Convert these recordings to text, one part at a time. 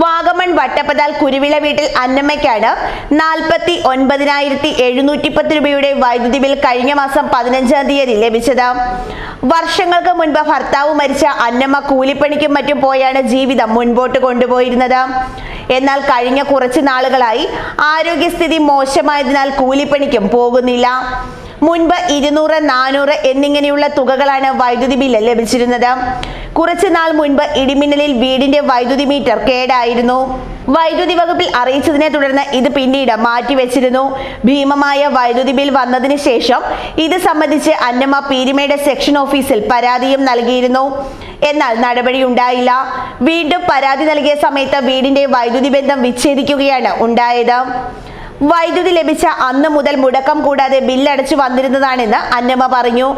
വാഗമൺ വട്ടപ്പതാൽ കുരുവിള വീട്ടിൽ അന്നമ്മയ്ക്കാണ് നാൽപ്പത്തി ഒൻപതിനായിരത്തി എഴുന്നൂറ്റി പത്ത് രൂപയുടെ വൈദ്യുതി ബിൽ കഴിഞ്ഞ മാസം പതിനഞ്ചാം തീയതി ലഭിച്ചത്. വർഷങ്ങൾക്ക് മുൻപ് ഭർത്താവ് മരിച്ച അന്നമ്മ കൂലിപ്പണിക്കും മറ്റും പോയാണ് ജീവിതം മുൻപോട്ട് കൊണ്ടുപോയിരുന്നത്. എന്നാൽ കഴിഞ്ഞ കുറച്ച് നാളുകളായി ആരോഗ്യസ്ഥിതി മോശമായതിനാൽ കൂലിപ്പണിക്കും പോകുന്നില്ല. മുൻപ് ഇരുന്നൂറ് നാനൂറ് എന്നിങ്ങനെയുള്ള തുകകളാണ് വൈദ്യുതി ബില്ല് ലഭിച്ചിരുന്നത്. കുറച്ചു നാൾ മുൻപ് ഇടിമിന്നലിൽ വീടിന്റെ വൈദ്യുതി മീറ്റർ കേടായിരുന്നു. വൈദ്യുതി വകുപ്പിൽ അറിയിച്ചതിനെ തുടർന്ന് ഇത് പിന്നീട് മാറ്റിവെച്ചിരുന്നു. ഭീമമായ വൈദ്യുതി ബിൽ വന്നതിന് ശേഷം ഇത് സംബന്ധിച്ച് അന്നമ്മ പീരിമയുടെ സെക്ഷൻ ഓഫീസിൽ പരാതിയും നൽകിയിരുന്നു. എന്നാൽ നടപടി ഉണ്ടായില്ല. വീണ്ടും പരാതി നൽകിയ സമയത്ത് വീടിന്റെ വൈദ്യുതി ബന്ധം വിച്ഛേദിക്കുകയാണ് ഉണ്ടായത്. വൈദ്യുതി ലഭിച്ച അന്ന് മുതൽ മുടക്കം കൂടാതെ ബില്ലടച്ചു വന്നിരുന്നതാണെന്ന് അന്നമ്മ പറഞ്ഞു.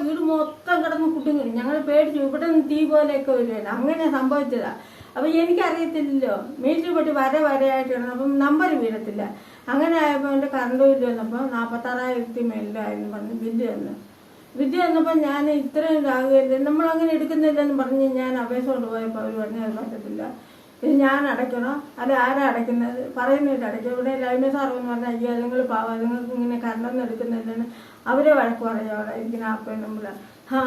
വീട് മൊത്തം കുടുങ്ങി ഞങ്ങൾ പേടിച്ചു ഇവിടെ നിന്ന് തീ പോലെയൊക്കെ വരുമല്ലോ അങ്ങനെ സംഭവിച്ചതാ. അപ്പൊ എനിക്കറിയത്തില്ലല്ലോ. മീറ്റർ പോയിട്ട് വര വരയായിട്ടാണ് അപ്പം നമ്പർ വീഴത്തില്ല. അങ്ങനെ ആയപ്പോൾ എന്റെ കറണ്ട് ബില്ല് വന്നപ്പോൾ നാൽപ്പത്താറായിരത്തി മേലിലായിരുന്നു പറഞ്ഞ് ബില്ല് തന്നു ബില്ല് വന്നപ്പോൾ ഞാൻ ഇത്രയും ഇതാകുകയില്ല നമ്മളങ്ങനെ എടുക്കുന്നില്ലെന്ന് പറഞ്ഞ് ഞാൻ അപേക്ഷ കൊണ്ടുപോയപ്പോൾ അവർ പറഞ്ഞു അത് പറ്റത്തില്ല. ഇത് ഞാൻ അടയ്ക്കണോ. അല്ല ആരാ അടയ്ക്കുന്നത്? പറയുന്നില്ല അടയ്ക്കും. ഇവിടെ ലൈന സാറെന്ന് പറഞ്ഞാൽ അയ്യോ നിങ്ങൾ പാവ. നിങ്ങൾക്ക് ഇങ്ങനെ കറണ്ടൊന്നും എടുക്കുന്നില്ലെന്ന് അവരെ വഴക്ക് പറയുക ഇരിക്കുന്ന ആപ്പേ നമ്മൾ ആ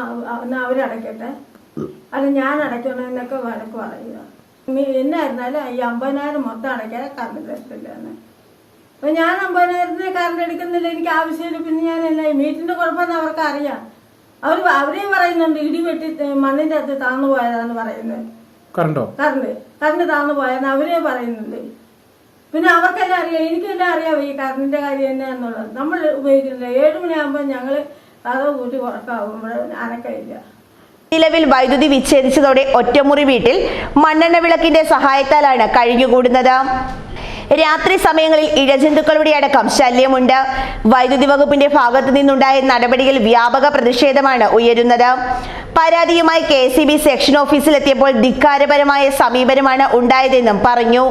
എന്നാൽ അവരടയ്ക്കട്ടെ അല്ല ഞാൻ അടയ്ക്കണം എന്നൊക്കെ വഴക്ക് പറയുക എന്നായിരുന്നാലും ഈ അമ്പതിനായിരം മൊത്തം അടയ്ക്കാതെ കറണ്ട് തരത്തില്ല എന്ന്. അപ്പൊ ഞാൻ അമ്പതിനായിരത്തിന് കറണ്ട് എടുക്കുന്നില്ല എനിക്ക് ആവശ്യമില്ല. പിന്നെ ഞാൻ എന്നാ മീറ്റിന്റെ കുഴപ്പമെന്ന് അവർക്ക് അറിയാം അവർ അവരെയും പറയുന്നുണ്ട് ഇടി വെട്ടി മണ്ണിന്റെ അകത്ത് താന്നു പോയതാന്ന് പറയുന്നത്. കറണ്ടോ കറണ്ട് കറണ്ട് താന്നു പോയെന്ന് അവരെയും പറയുന്നുണ്ട്. പിന്നെ അവർക്കെല്ലാം അറിയാം എനിക്കെല്ലാം അറിയാം ഈ കറണ്ടിന്റെ കാര്യം തന്നെ എന്നുള്ളത് നമ്മൾ ഉപയോഗിക്കുന്നില്ല. ഏഴ് മണിയാകുമ്പോൾ ഞങ്ങൾ കഥ കൂട്ടി ഉറക്കാവുമ്പോൾ അനക്കയില്ല നിലവിൽ വൈദ്യുതി വിച്ഛേദിച്ചതോടെ ഒറ്റമുറി വീട്ടിൽ മണ്ണെണ്ണ വിളക്കിന്റെ സഹായത്താലാണ് കഴിഞ്ഞുകൂടുന്നത്. രാത്രി സമയങ്ങളിൽ ഇഴജന്തുക്കളുടെ അടക്കം ശല്യമുണ്ട്. വൈദ്യുതി വകുപ്പിന്റെ ഭാഗത്തു നിന്നുണ്ടായ നടപടിയിൽ വ്യാപക പ്രതിഷേധമാണ് ഉയരുന്നത്. പരാതിയുമായി കെ സി ബി സെക്ഷൻ ഓഫീസിലെത്തിയപ്പോൾ ധിക്കാരപരമായ സമീപനമാണ് ഉണ്ടായതെന്നും പറഞ്ഞു.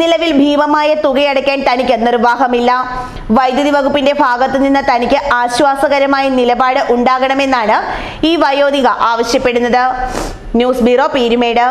നിലവിൽ ഭീമമായ തുകയടയ്ക്കാൻ തനിക്ക് നിർവാഹമില്ല. വൈദ്യുതി വകുപ്പിന്റെ ഭാഗത്തു നിന്ന് തനിക്ക് ആശ്വാസകരമായ നിലപാട് ഉണ്ടാകണമെന്നാണ് ഈ വയോധിക ആവശ്യപ്പെടുന്നത്. News bureau Peermade.